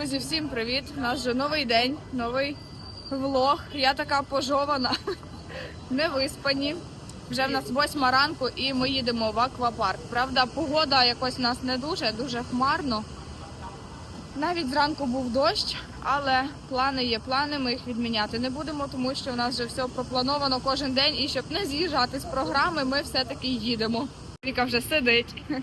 Друзі, всім привіт! У нас вже новий день, новий влог. Я така пожована, не виспані. Вже в нас восьма ранку і ми їдемо в аквапарк. Правда, погода якось у нас не дуже, дуже хмарно. Навіть зранку був дощ, але плани є плани, ми їх відміняти не будемо, тому що у нас вже все проплановано кожен день. І щоб не з'їжджати з програми, ми все-таки їдемо. Віка вже сидить.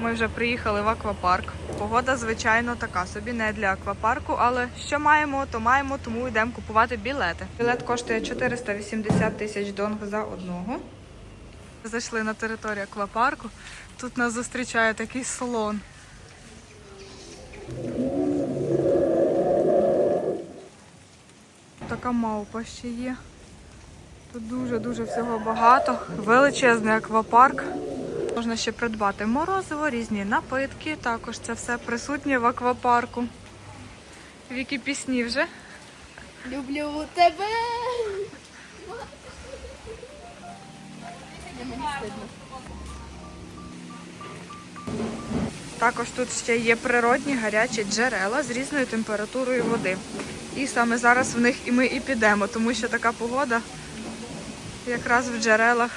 Ми вже приїхали в аквапарк. Погода, звичайно, така собі не для аквапарку, але що маємо, то маємо, тому йдемо купувати білети. Білет коштує 480 тисяч донг за одного. Зайшли на територію аквапарку. Тут нас зустрічає такий слон. Така мавпа ще є. Тут дуже-дуже всього багато. Величезний аквапарк. Можна ще придбати морозиво, різні напитки. Також це все присутнє в аквапарку. Вікі пісні вже. Люблю тебе. Також тут ще є природні гарячі джерела з різною температурою води. І саме зараз в них і ми і підемо, тому що така погода якраз в джерелах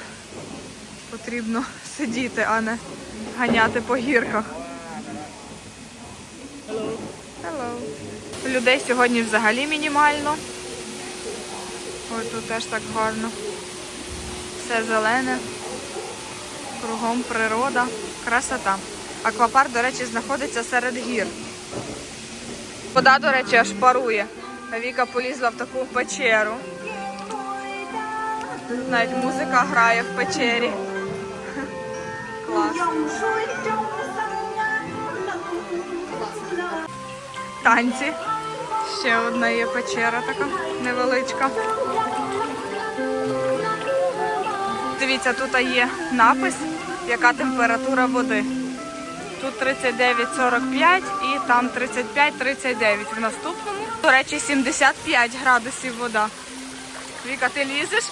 потрібно сидіти, а не ганяти по гірках. Hello. Людей сьогодні взагалі мінімально. Ой, тут теж так гарно. Все зелене. Кругом природа. Красота. Аквапарк, до речі, знаходиться серед гір. Вода, до речі, аж парує. Віка полізла в таку печеру. Навіть музика грає в печері. Танці. Ще одна є печера така невеличка. Дивіться, тут є напис, яка температура води. Тут 39,45 і там 35-39 в наступному. До речі, 75 градусів вода. Віка, ти лізеш?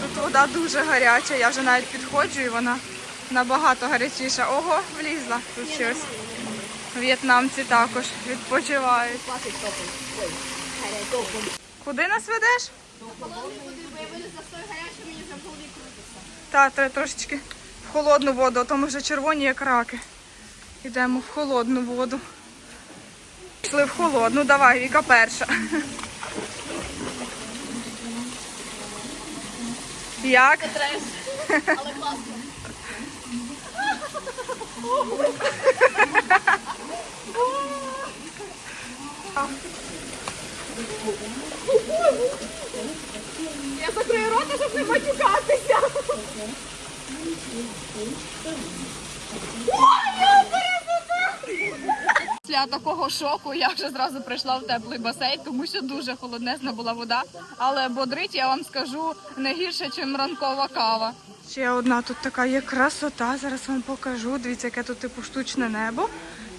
Тут вода дуже гаряча, я вже навіть підходжу і вона набагато гарячіша. Ого, влізла тут щось. В'єтнамці також відпочивають. Куди нас ведеш? В. Та, трошечки в холодну воду, а то ми вже червоні як раки. Йдемо в холодну воду. Пішли в холодну, давай, Віка перша. Як? Треш. Але класно. Я закрию рота, щоб не матюкатися. Після такого шоку я вже зразу прийшла в теплий басейн, тому що дуже холоднесна була вода. Але бодрить, я вам скажу, не гірше, ніж ранкова кава. Ще одна тут така є красота. Зараз вам покажу. Дивіться, яке тут типу штучне небо.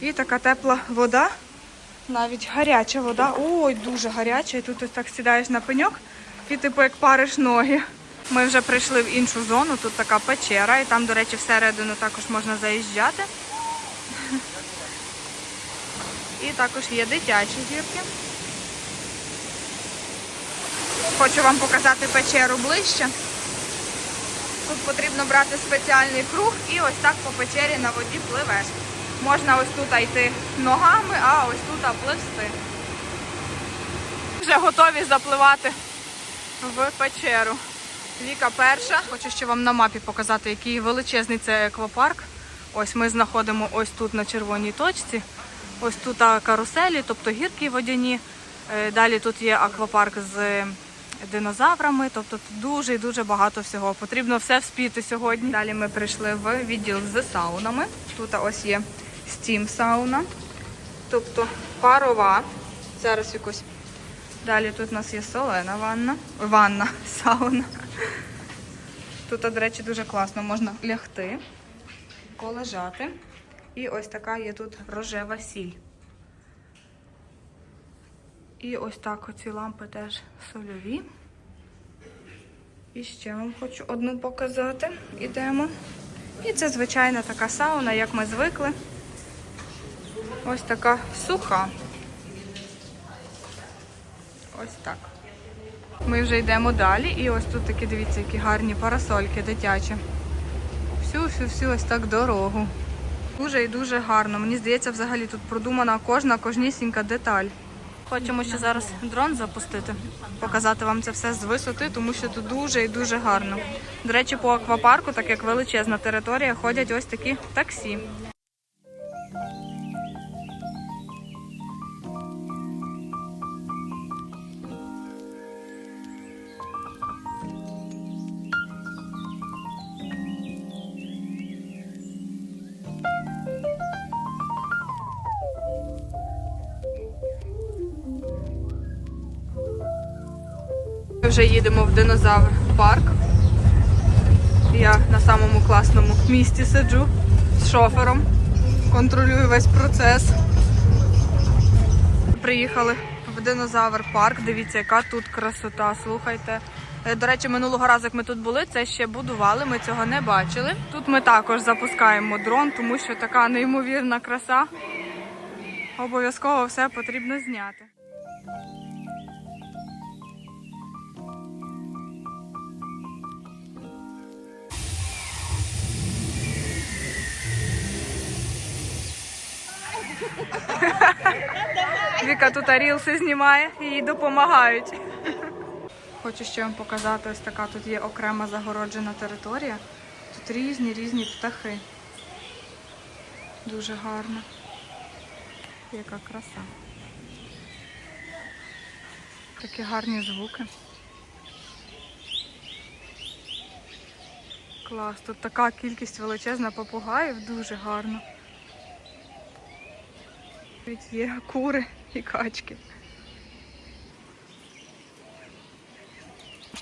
І така тепла вода. Навіть гаряча вода. Ой, дуже гаряча. І тут ось так сідаєш на пеньок і типу як париш ноги. Ми вже прийшли в іншу зону, тут така печера, і там, до речі, всередину також можна заїжджати. І також є дитячі гірки. Хочу вам показати печеру ближче. Тут потрібно брати спеціальний круг і ось так по печері на воді пливеш. Можна ось тут йти ногами, а ось тут пливсти. Вже готові запливати в печеру. Віка перша. Хочу ще вам на мапі показати, який величезний це аквапарк. Ось ми знаходимо ось тут на червоній точці. Ось тут каруселі, тобто гірки водяні. Е, Далі тут є аквапарк з динозаврами, тобто дуже і дуже багато всього. Потрібно все вспіти сьогодні. Далі ми прийшли в відділ з саунами. Тут ось є стім сауна, тобто парова Зараз якусь. Далі тут у нас є солена ванна. Ванна, сауна. Тут, до речі, дуже класно. Можна лягти, полежати. І ось така є тут рожева сіль. І ось так оці лампи теж сольові. І ще вам хочу одну показати. Ідемо. І це звичайна така сауна, як ми звикли. Ось така суха. Ось так. Ми вже йдемо далі. І ось тут такі, дивіться, які гарні парасольки дитячі. Всю-всю-всю ось так дорогу. Дуже і дуже гарно. Мені здається, взагалі тут продумана кожна кожнісінька деталь. Хочемо ще зараз дрон запустити, показати вам це все з висоти, тому що тут дуже і дуже гарно. До речі, по аквапарку, так як величезна територія, ходять ось такі таксі. Вже їдемо в динозавр парк. Я на самому класному місці сиджу з шофером, контролюю весь процес. Приїхали в динозавр парк. Дивіться, яка тут красота. Слухайте. Е, До речі, минулого разу, як ми тут були, це ще будували, ми цього не бачили. Тут ми також запускаємо дрон, тому що така неймовірна краса. Обов'язково все потрібно зняти. Віка тут рілси знімає і їй допомагають. Хочу ще вам показати, ось така тут є окрема загороджена територія. Тут різні різні птахи. Дуже гарно. Яка краса. Такі гарні звуки. Клас, тут така кількість величезна попугаїв, дуже гарно. Навіть є кури і качки.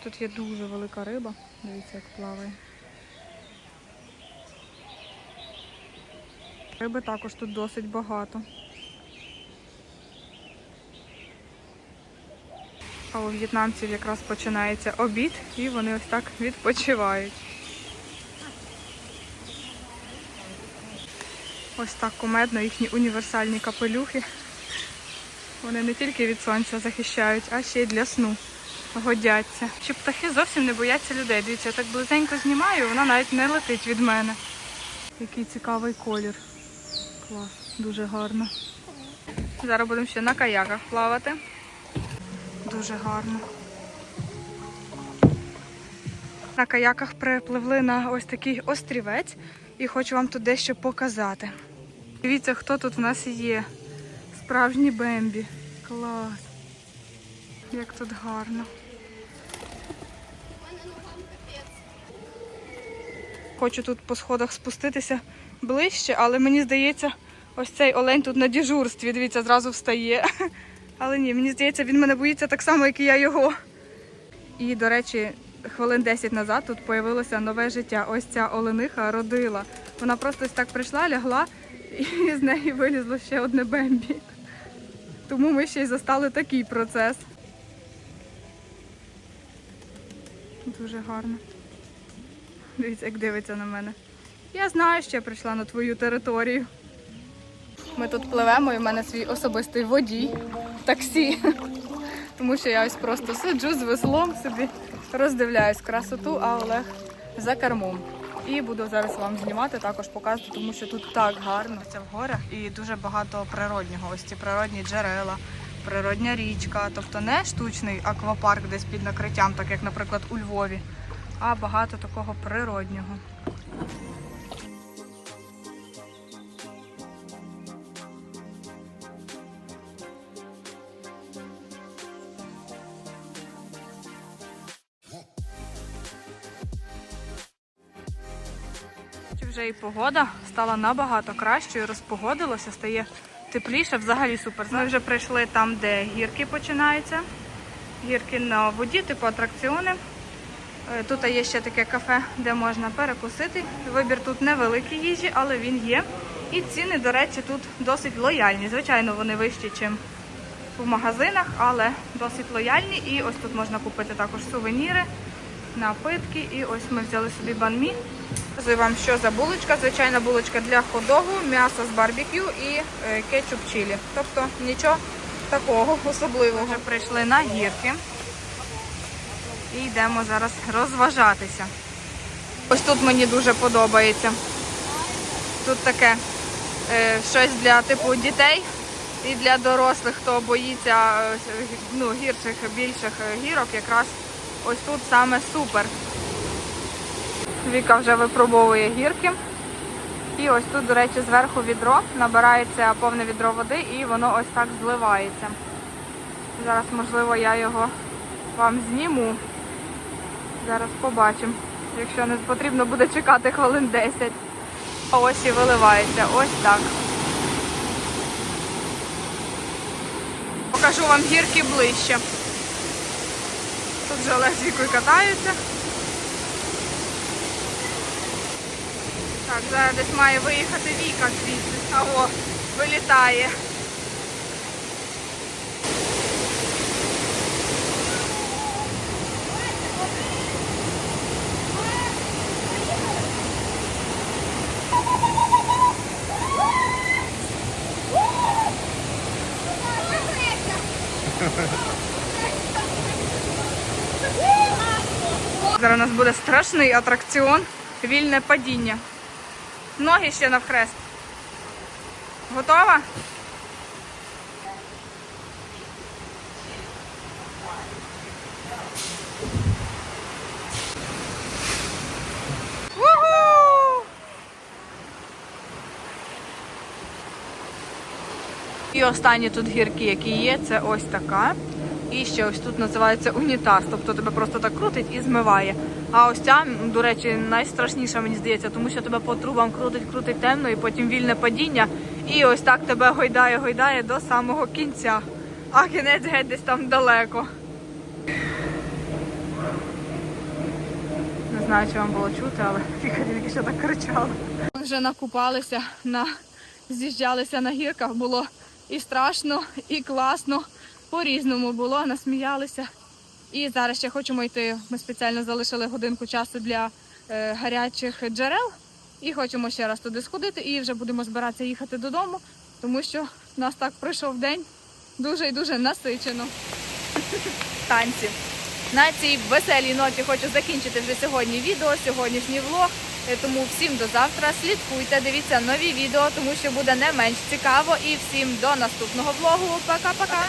Тут є дуже велика риба. Дивіться, як плаває. Риби також тут досить багато. А у в'єтнамців якраз починається обід і вони ось так відпочивають. Ось так кумедно їхні універсальні капелюхи. Вони не тільки від сонця захищають, а ще й для сну годяться. Чи птахи зовсім не бояться людей. Дивіться, я так близенько знімаю, вона навіть не летить від мене. Який цікавий колір. Клас, дуже гарно. Зараз будемо ще на каяках плавати. Дуже гарно. На каяках припливли на ось такий острівець і хочу вам тут дещо показати. Дивіться, хто тут в нас є. Справжній Бембі. Клас. Як тут гарно. Хочу тут по сходах спуститися ближче, але мені здається, ось цей олень тут на дежурстві. Дивіться, зразу встає. Але ні, мені здається, він мене боїться так само, як і я його. І, до речі, хвилин 10 назад тут появилося нове життя. Ось ця олениха родила. Вона просто ось так прийшла, лягла, і з неї вилізло ще одне бембі. Тому ми ще й застали такий процес. Дуже гарно. Дивіться, як дивиться на мене. Я знаю, що я прийшла на твою територію. Ми тут пливемо, і в мене свій особистий водій таксі. Тому що я ось просто сиджу з веслом собі, роздивляюсь красоту, а Олег за кермом. І буду зараз вам знімати, також показувати, тому що тут так гарно. Це в горах і дуже багато природнього. Ось ці природні джерела, природня річка, тобто не штучний аквапарк десь під накриттям, так як, наприклад, у Львові, а багато такого природнього. І погода стала набагато кращою, розпогодилося, стає тепліше, взагалі супер. Ми вже прийшли там, де гірки починаються. Гірки на воді, типу атракціони. Е, Тут є ще таке кафе, де можна перекусити. Вибір тут невеликий їжі, але він є. І ціни, до речі, тут досить лояльні. Звичайно, вони вищі, ніж в магазинах, але досить лояльні. І ось тут можна купити також сувеніри, напитки. І ось ми взяли собі банмі. Покажу вам, що за булочка. Звичайна булочка для ходогу, м'ясо з барбекю і е, кетчуп чилі. Тобто нічого такого особливого. Вже прийшли на гірки. І йдемо зараз розважатися. Ось тут мені дуже подобається. Тут таке е, щось для типу дітей і для дорослих, хто боїться е, ну, гірших, більших е, гірок, якраз ось тут саме супер. Віка вже випробовує гірки. І ось тут, до речі, зверху відро набирається повне відро води і воно ось так зливається. Зараз, можливо, я його вам зніму. Зараз побачимо. Якщо не потрібно буде чекати хвилин 10. А ось і виливається. Ось так. Покажу вам гірки ближче. Тут вже Олег з Вікою катаються. Так, зараз десь має виїхати Віка звідси. Аго, вилітає. Зараз у нас буде страшний атракціон, вільне падіння. Ноги ще навхрест. Готова? І останні тут гірки, які є, це ось така. І ще ось тут називається унітаз, тобто тебе просто так крутить і змиває. А ось ця, до речі, найстрашніша, мені здається, тому що тебе по трубам крутить, крутить темно, і потім вільне падіння. І ось так тебе гойдає, гойдає до самого кінця. А кінець геть десь там далеко. Не знаю, чи вам було чути, але тільки що так кричала. Вже накупалися, на... з'їжджалися на гірках, було і страшно, і класно. По-різному було, насміялися. І зараз ще хочемо йти. Ми спеціально залишили годинку часу для е, гарячих джерел. І хочемо ще раз туди сходити і вже будемо збиратися їхати додому, тому що в нас так пройшов день дуже і дуже насичено. Танці. На цій веселій ноті хочу закінчити вже сьогодні відео, сьогоднішній влог. Е, Тому всім до завтра. Слідкуйте, дивіться нові відео, тому що буде не менш цікаво. І всім до наступного влогу. Пока-пока.